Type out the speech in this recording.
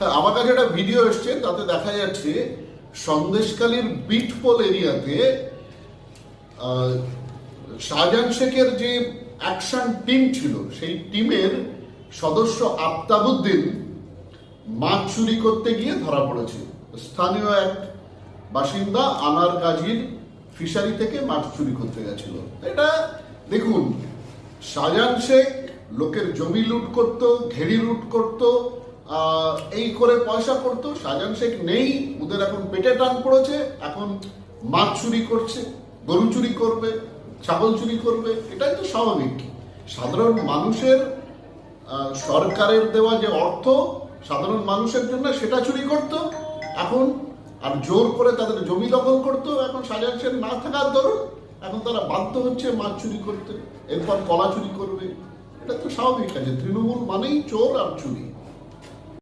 হ্যাঁ, আমার কাছে একটা ভিডিও এসছে তাতে দেখা যাচ্ছে সন্দেশকালীর বিটপোল এরিয়াতে শাহজাহান শেখের যে অ্যাকশন টিম ছিল সেই টিমের সদস্য আফতাবুদ্দিন মাছ চুরি করতে গিয়ে ধরা পড়েছে। স্থানীয় এক বাসিন্দা আনার গাজীর ফিশারি থেকে মাছ চুরি করতে গেছিল। এটা দেখুন শাহজাহান শেখ লোকের জমি লুট করত ঘেড়ি লুট করত এই করে পয়সা করত। শাহজাহান শেখ নেই, ওদের এখন পেটে টান পড়েছে। এখন মাছ চুরি করছে, গরু চুরি করবে, ছাগল চুরি করবে, এটাই তো স্বাভাবিক। সাধারণ মানুষের সরকারের দেওয়া যে অর্থ, সাধারণ মানুষের জন্য সেটা চুরি করত। এখন আর জোর করে তাদের জমি দখল করত। এখন সাজান সেন না থাকার দরুন এখন তারা বাধ্য হচ্ছে মাছ চুরি করতে, এরপর কলা চুরি করবে। এটা তো স্বাভাবিক আছে। তৃণমূল মানেই চোর আর চুরি।